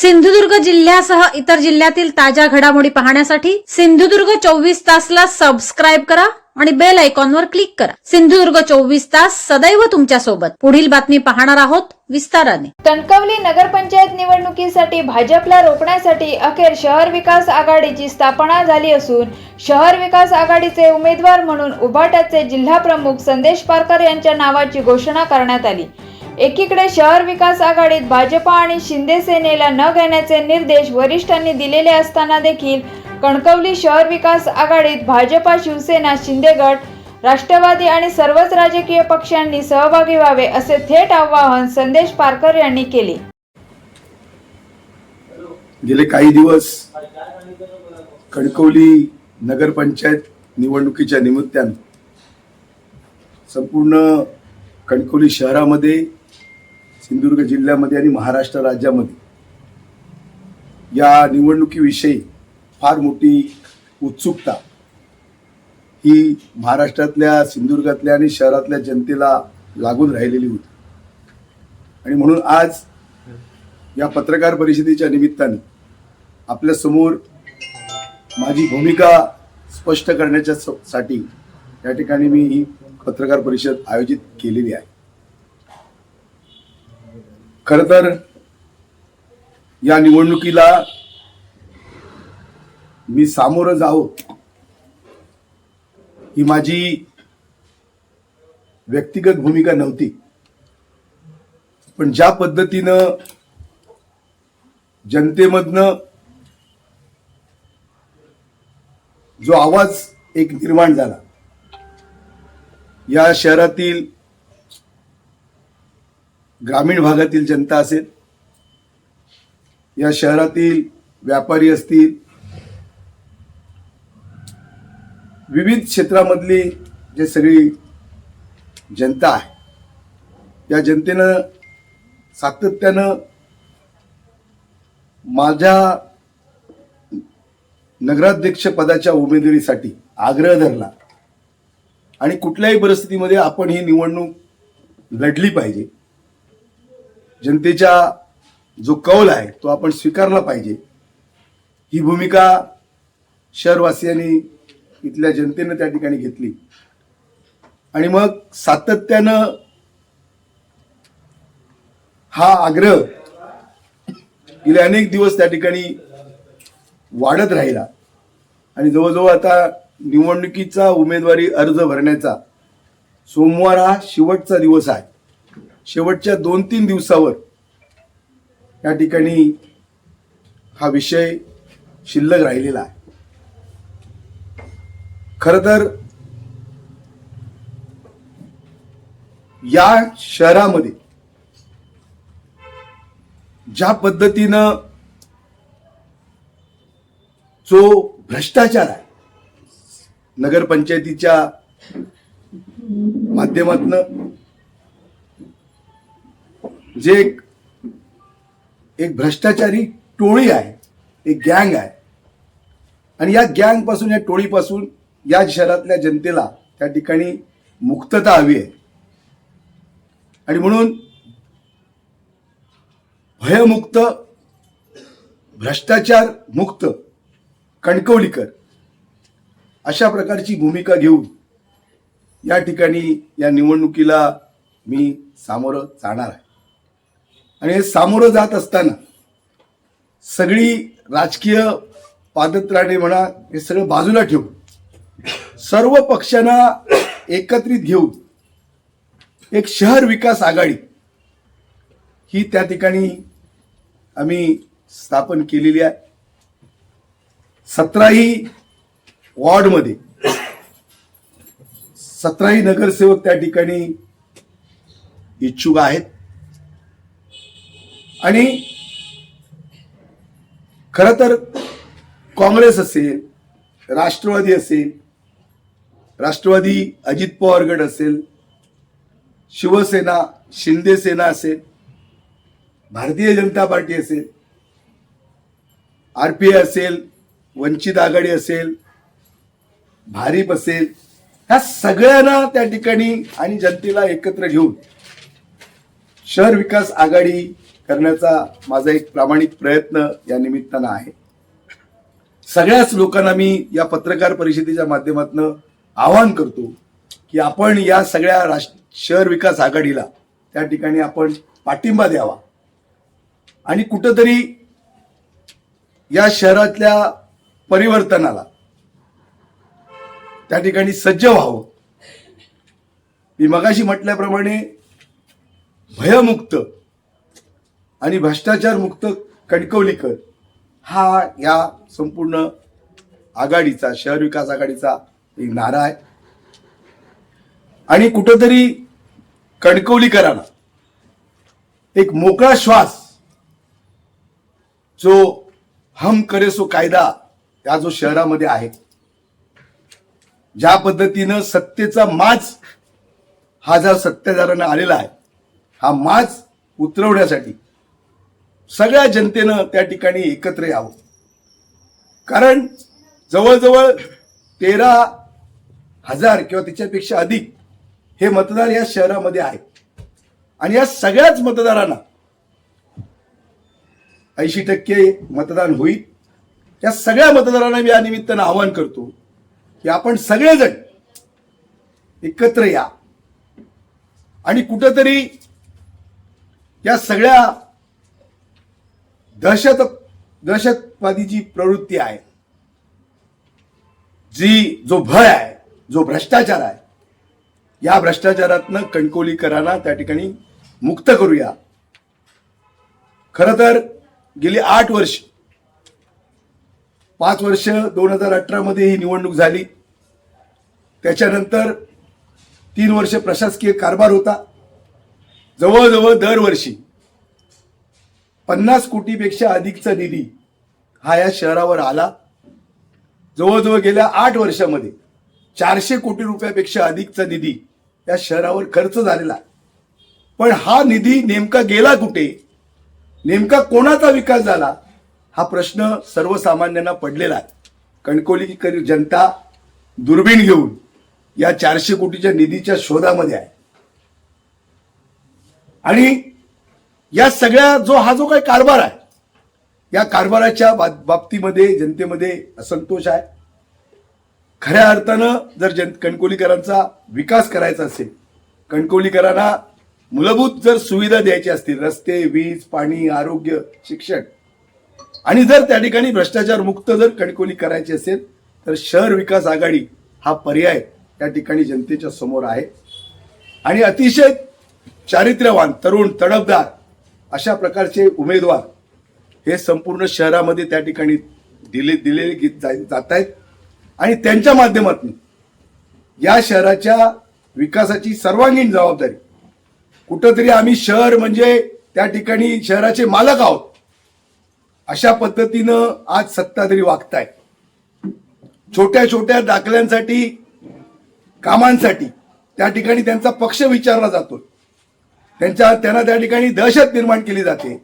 सिंधुदुर्ग जिल्ह्यासह इतर जिल्ह्यातील ताज्या घडामोडी पाहण्यासाठी सिंधुदुर्ग चोवीस तासला सबस्क्राईब करा आणि बेल आयकॉनवर क्लिक करा. सिंधुदुर्ग चोवीस तास सदैव तुमच्यासोबत. पुढील बातमी पाहणार आहोत विस्ताराने. कणकवली नगरपंचायत निवडणुकीसाठी भाजपला रोखण्यासाठी अखेर शहर विकास आघाडीची स्थापना झाली असून शहर विकास आघाडीचे उमेदवार म्हणून उभाट्याचे जिल्हा प्रमुख संदेश पारकर यांच्या नावाची घोषणा करण्यात आली. एकीकडे शहर विकास आघाडीत भाजपा आणि शिंदे सेनेला न घेण्याचे निर्देश वरिष्ठांनी दिलेले असताना देखील कणकवली शहर विकास आघाडीत भाजपा शिवसेना शिंदे गट राष्ट्रवादी आणि सर्वच राजकीय पक्षांनी सहभागी व्हावे असे थेट आवाहन संदेश पारकर यांनी केले. गेले काही दिवस कणकवली नगरपंचायत निवडणुकीच्या निमित्तानं संपूर्ण कणकवली शहरामध्ये सिंधुदुर्ग जिल्ह्यामध्ये आणि महाराष्ट्र राज्यामध्ये या निवडणुकीविषयी फार मोठी उत्सुकता ही महाराष्ट्रातल्या सिंधुदुर्गातल्या आणि शहरातल्या जनतेला लागून राहिलेली होती. आणि म्हणून आज या पत्रकार परिषदेच्या निमित्ताने आपल्यासमोर माझी भूमिका स्पष्ट करण्याच्या साठी या ठिकाणी मी ही पत्रकार परिषद आयोजित केलेली आहे. खर तर या निवडणुकीला मी सामोरं जावं ही माझी व्यक्तिगत भूमिका नव्हती. पण ज्या पद्धतीनं जनतेमधनं जो आवाज एक निर्माण झाला या शहरातील ग्रामीण भागातील जनता असेल या शहरातील व्यापारी असतील विविध क्षेत्रामधली जे सगळी जनता आहे या जनतेनं सातत्यानं माझ्या नगराध्यक्ष पदाच्या उमेदवारीसाठी आग्रह धरला. आणि कुठल्याही परिस्थितीमध्ये आपण ही निवडणूक लढली पाहिजे. जनतेच्या जो कौल आहे तो आपण स्वीकारला पाहिजे. ही भूमिका शहरवासियांनी इथल्या जनतेनं त्या ठिकाणी घेतली. आणि मग सातत्यानं हा आग्रह गेले अनेक दिवस त्या ठिकाणी वाढत राहिला. आणि जवळजवळ आता निवडणुकीचा उमेदवारी अर्ज भरण्याचा सोमवार हा शेवटचा दिवस आहे. शेवटच्या दोन तीन दिवसावर या ठिकाणी हा विषय शिल्लक राहिलेला आहे. खर तर या शहरामध्ये ज्या पद्धतीनं जो भ्रष्टाचार आहे नगरपंचायतीच्या माध्यमातनं जे एक एक भ्रष्टाचारी टोळी आहे एक गँग आहे. आणि या गँगपासून या टोळीपासून या शहरातल्या जनतेला त्या ठिकाणी मुक्तता हवी आहे. आणि म्हणून भयमुक्त भ्रष्टाचार मुक्त कणकवलीकर अशा प्रकारची भूमिका घेऊन या ठिकाणी या निवडणुकीला मी सामोरं जाणार आहे. आणि सामोरं जात असताना सगळी राजकीय पादत्राणे म्हणा हे सगळं बाजूला ठेवून सर्व पक्षांना एकत्रित घेऊन एक शहर विकास आघाडी ही त्या ठिकाणी आम्ही स्थापन केलेली आहे. सतराही वॉर्डमध्ये सतराही नगरसेवक त्या ठिकाणी इच्छुक आहेत. आणि खर तर काँग्रेस असेल राष्ट्रवादी असेल राष्ट्रवादी अजित पवार गट असेल शिवसेना शिंदे सेना असेल भारतीय जनता पार्टी असेल आर पी आय असेल वंचित आघाडी असेल भारीप असेल ह्या सगळ्यांना त्या ठिकाणी आणि जनतेला एकत्र घेऊन शहर विकास आघाडी करण्याचा माझा एक प्रामाणिक प्रयत्न या निमित्तानं आहे. सगळ्याच लोकांना मी या पत्रकार परिषदेच्या माध्यमातून आवाहन करतो की आपण या सगळ्या राष्ट्र शहर विकास आघाडीला त्या ठिकाणी आपण पाठिंबा द्यावा. आणि कुठंतरी या शहरातल्या परिवर्तनाला त्या ठिकाणी सज्ज व्हावं. मी मगाशी म्हटल्याप्रमाणे भयमुक्त आणि भ्रष्टाचार मुक्त कणकवलीकर हा या संपूर्ण आघाडीचा शहर विकास आघाडीचा एक नारा आहे. आणि कुठंतरी कणकवलीकरांना एक मोकळा श्वास जो हम करे सो कायदा या जो शहरामध्ये आहे ज्या पद्धतीनं सत्तेचा माज हा ज्या सत्तेदारांना आलेला आहे हा माज उतरवण्यासाठी सगळ्या जनतेनं त्या ठिकाणी एकत्र यावं. कारण जवळजवळ तेरा हजार किंवा त्याच्यापेक्षा अधिक हे मतदार या शहरामध्ये आहेत. आणि या सगळ्याच मतदारांना ऐंशी टक्के मतदान होईल. या सगळ्या मतदारांना मी या निमित्तानं आवाहन करतो की आपण सगळेजण एकत्र या. आणि कुठंतरी या सगळ्या दहशत दहशतवादीची प्रवृत्ती आहे. जी जो भय आहे जो भ्रष्टाचार आहे या भ्रष्टाचारातनं कणकोलीकरांना त्या ठिकाणी मुक्त करूया. खरं तर गेली आठ वर्ष पाच वर्ष दोन हजार अठरामध्ये ही निवडणूक झाली. त्याच्यानंतर तीन वर्ष प्रशासकीय कारभार होता. जवळजवळ दरवर्षी पन्नास कोटीपेक्षा अधिकचा निधी हा या शहरावर आला. जवळजवळ गेल्या आठ वर्षामध्ये चारशे कोटी रुपयापेक्षा अधिकचा निधी या शहरावर खर्च झालेला पण हा निधी नेमका गेला कुठे? नेमका कोणाचा विकास झाला? हा प्रश्न सर्वसामान्यांना पडलेला आहे. कणकोलीकरी जनता दुर्बीण घेऊन या चारशे कोटीच्या निधीच्या शोधामध्ये आहे. आणि या सगळ्या जो हा जो काही कारभार आहे या कारभाराच्या बाबतीमध्ये जनतेमध्ये असंतोष आहे. खऱ्या अर्थानं जर जन कणकोलीकरांचा विकास करायचा असेल कणकोलीकरांना मूलभूत जर सुविधा द्यायची असतील रस्ते वीज पाणी आरोग्य शिक्षण आणि जर त्या ठिकाणी भ्रष्टाचार मुक्त जर कणकोली करायची असेल तर शहर विकास आघाडी हा पर्याय त्या ठिकाणी जनतेच्या समोर आहे. आणि अतिशय चारित्र्यवान तरुण तडफदार अशा प्रकारचे उमेदवार हे संपूर्ण शहरामध्ये त्या ठिकाणी दिले दिलेले जात आहेत आणि त्यांच्या माध्यमातून या शहराच्या विकासाची सर्वांगीण जबाबदारी. कुठंतरी आम्ही शहर म्हणजे त्या ठिकाणी शहराचे मालक आहोत. अशा पद्धतीनं आज सत्ताधारी वागताय छोट्या छोट्या दाखल्यांसाठी कामांसाठी त्या ठिकाणी त्यांचा पक्ष विचारला जातो त्यांच्या त्यांना त्या ठिकाणी दहशत निर्माण केली जाते.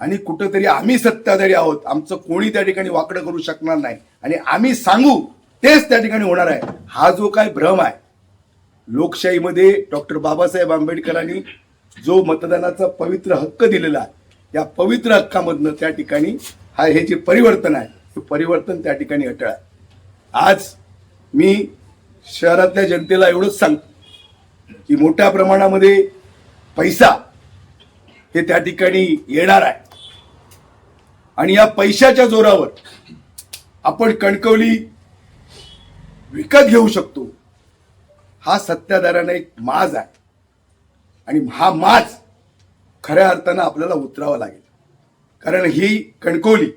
आणि कुठंतरी आम्ही सत्ताधारी आहोत. आमचं कोणी त्या ठिकाणी वाकडं करू शकणार नाही. आणि आम्ही सांगू तेच त्या ठिकाणी होणार आहे. हा जो काय भ्रम आहे. लोकशाहीमध्ये डॉक्टर बाबासाहेब आंबेडकरांनी जो मतदानाचा पवित्र हक्क दिलेला आहे या पवित्र हक्कामधनं त्या ठिकाणी हा हे जे परिवर्तन आहे हे परिवर्तन त्या ठिकाणी अटळ आहे. आज मी शहरातल्या जनतेला एवढंच सांगतो की मोठ्या प्रमाणामध्ये पैसा हे त्या ठिकाणी येणार आहे. आणि या पैशाच्या जोरावर आपण कणकवली विकत घेऊ शकतो. हा सत्ताधाऱ्यांना एक माज आहे. आणि हा माज खऱ्या अर्थानं आपल्याला उतरावा लागेल. कारण ही कणकवली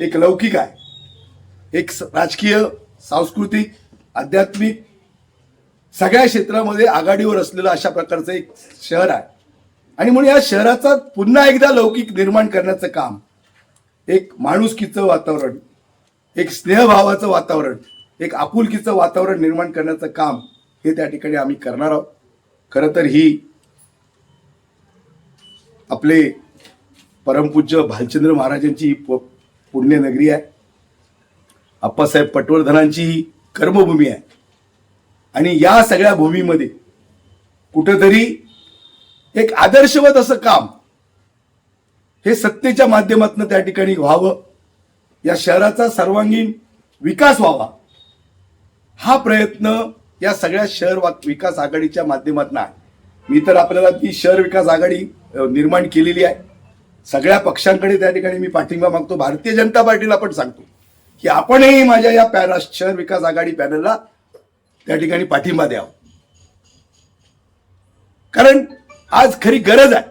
एक लौकिक आहे. एक राजकीय सांस्कृतिक आध्यात्मिक सगळ्या क्षेत्रामध्ये आघाडीवर असलेलं अशा प्रकारचं एक शहर आहे. आणि म्हणून या शहराचा पुन्हा एकदा लौकिक निर्माण करण्याचं काम एक माणुसकीचं वातावरण एक स्नेहभावाचं वातावरण एक आपुलकीचं वातावरण निर्माण करण्याचं काम हे त्या ठिकाणी आम्ही करणार आहोत. खरं तर ही आपले परमपूज्य भालचंद्र महाराजांची ही पुण्यनगरी आहे. आप्पासाहेब पटवर्धनांची ही कर्मभूमी आहे. आणि या सगळ्या भूमीमध्ये कुठंतरी एक आदर्शवत असं काम हे सत्तेच्या माध्यमातून त्या ठिकाणी व्हावं. या शहराचा सर्वांगीण विकास व्हावा. हा प्रयत्न या सगळ्या शहर वा- विकास आघाडीच्या माध्यमातून आहे. मी तर आपल्याला ती शहर विकास आघाडी निर्माण केलेली आहे. सगळ्या पक्षांकडे त्या ठिकाणी मी पाठिंबा मागतो. भारतीय जनता पार्टीला पण सांगतो की आपणही माझ्या या पॅरा शहर विकास आघाडी पॅनलला त्या ठिकाणी पाठिंबा द्यावा. कारण आज खरी गरज आहे.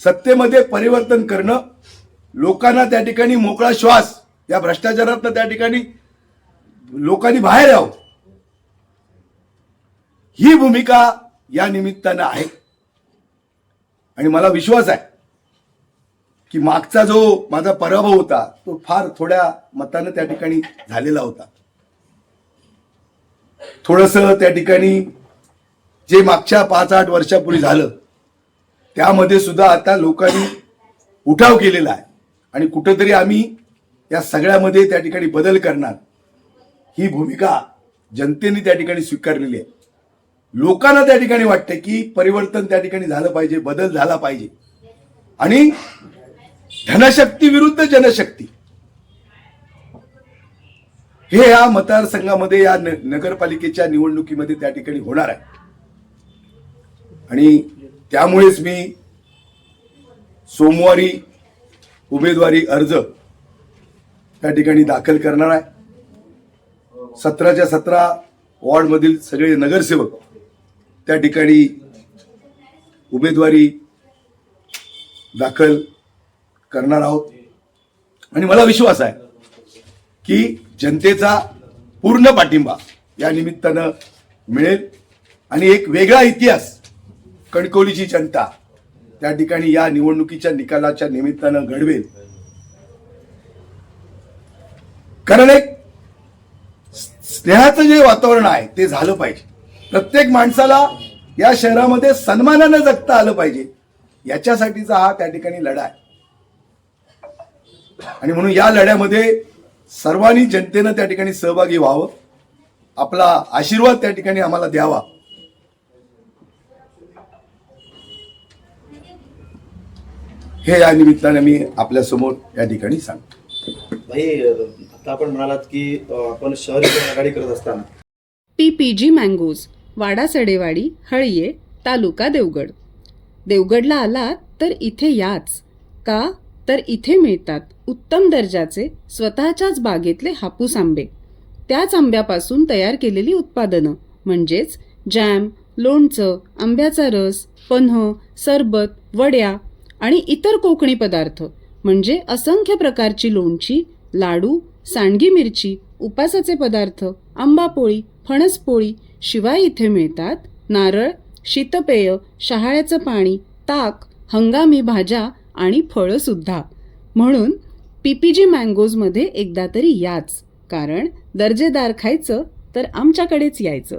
सत्तेमध्ये परिवर्तन करणं लोकांना त्या ठिकाणी मोकळा श्वास या भ्रष्टाचारातनं त्या ठिकाणी लोकांनी बाहेर यावं. ही भूमिका या निमित्तानं आहे. आणि मला विश्वास आहे की मागचा जो माझा पराभव होता तो फार थोड्या मतानं त्या ठिकाणी झालेला होता. थोडस त्या ठिकाणी जे मागच्या पाच आठ वर्षापूर्वी झालं त्यामध्ये सुद्धा आता लोकांनी उठाव केलेला आहे. आणि कुठंतरी आम्ही या सगळ्यामध्ये त्या ठिकाणी बदल करणार ही भूमिका जनतेने त्या ठिकाणी स्वीकारलेली आहे. लोकांना त्या ठिकाणी वाटते की परिवर्तन त्या ठिकाणी झालं पाहिजे बदल झाला पाहिजे. आणि धनशक्ती विरुद्ध जनशक्ती. हे या मतदारसंघामध्ये या नगरपालिकेच्या निवडणुकीमध्ये त्या ठिकाणी होणार आहे. आणि त्यामुळेच मी सोमवारी उमेदवारी अर्ज त्या ठिकाणी दाखल करणार आहे. सतराच्या सतरा वॉर्डमधील सगळे नगरसेवक त्या ठिकाणी उमेदवारी दाखल करणार आहोत. आणि मला विश्वास आहे की जनतेचा पूर्ण पाठिंबा या निमित्तानं मिळेल. आणि एक वेगळा इतिहास कणकवलीची जनता त्या ठिकाणी या निवडणुकीच्या निकालाच्या निमित्तानं घडवेल. कारण एक स्नेहाचं जे वातावरण आहे ते झालं पाहिजे. प्रत्येक माणसाला या शहरामध्ये सन्मानानं जगता आलं पाहिजे. याच्यासाठीचा हा त्या ठिकाणी लढा आहे. आणि म्हणून या लढ्यामध्ये सर्वांनी जनतेनं त्या ठिकाणी सहभागी व्हावं. आपला आशीर्वाद त्या ठिकाणी आम्हाला द्यावा. हे या निमित्ताने मी आपल्यासमोर या ठिकाणी सांगतो. भाई आता आपण म्हणालात की आपण शहर आघाडी करत असताना. पीपीजी मँगोज वाडा सडेवाडी हळिये तालुका देवगड. देवगडला आलात तर इथे याच. का? तर इथे मिळतात उत्तम दर्जाचे स्वतःच्याच बागेतले हापूस आंबे. त्याच आंब्यापासून तयार केलेली उत्पादनं म्हणजेच जॅम लोणचं आंब्याचा रस पन्ह सरबत वड्या आणि इतर कोकणी पदार्थ म्हणजे असंख्य प्रकारची लोणची लाडू सांडगी मिरची उपासाचे पदार्थ आंबापोळी फणसपोळी शिवाय इथे मिळतात. नारळ शीतपेय शहाळ्याचं पाणी ताक हंगामी भाज्या आणि फळं सुद्धा म्हणून पीपीजी मँगोजमध्ये एकदा तरी याच कारण दर्जेदार खायचं तर आमच्याकडेच यायचं.